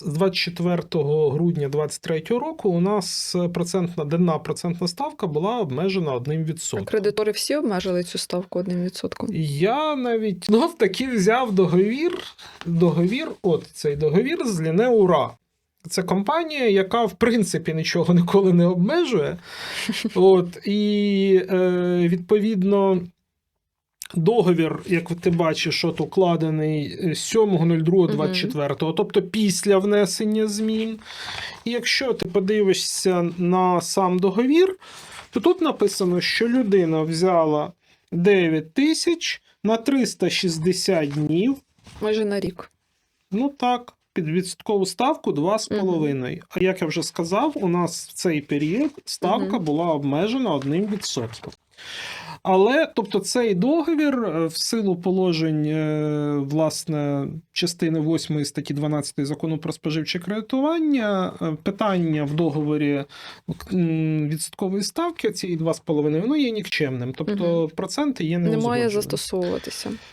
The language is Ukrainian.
З 24 грудня 2023 року у нас процентна денна процентна ставка була обмежена одним відсотком. кредитори всі обмежили цю ставку одним відсотком. Я навіть знов таки взяв договір. Договір, от цей договір з Лінеура. Це компанія, яка в принципі нічого ніколи не обмежує. От, і е, відповідно. Договір, як ти бачиш, от укладений 7.02.24, тобто після внесення змін. І якщо ти подивишся на сам договір, то тут написано, що людина взяла 9 тисяч на 360 днів. Майже на рік. Ну так, під відсоткову ставку 2,5. А як я вже сказав, у нас в цей період ставка Мгм. була обмежена одним відсотком. Але тобто цей договір е, в силу положень е, власне частини 8 статті 12 закону про споживче кредитування, е, питання в договорі м, відсоткової ставки цієї 2,5 воно є нікчемним. Тобто проценти є Не Немає застосовуватися.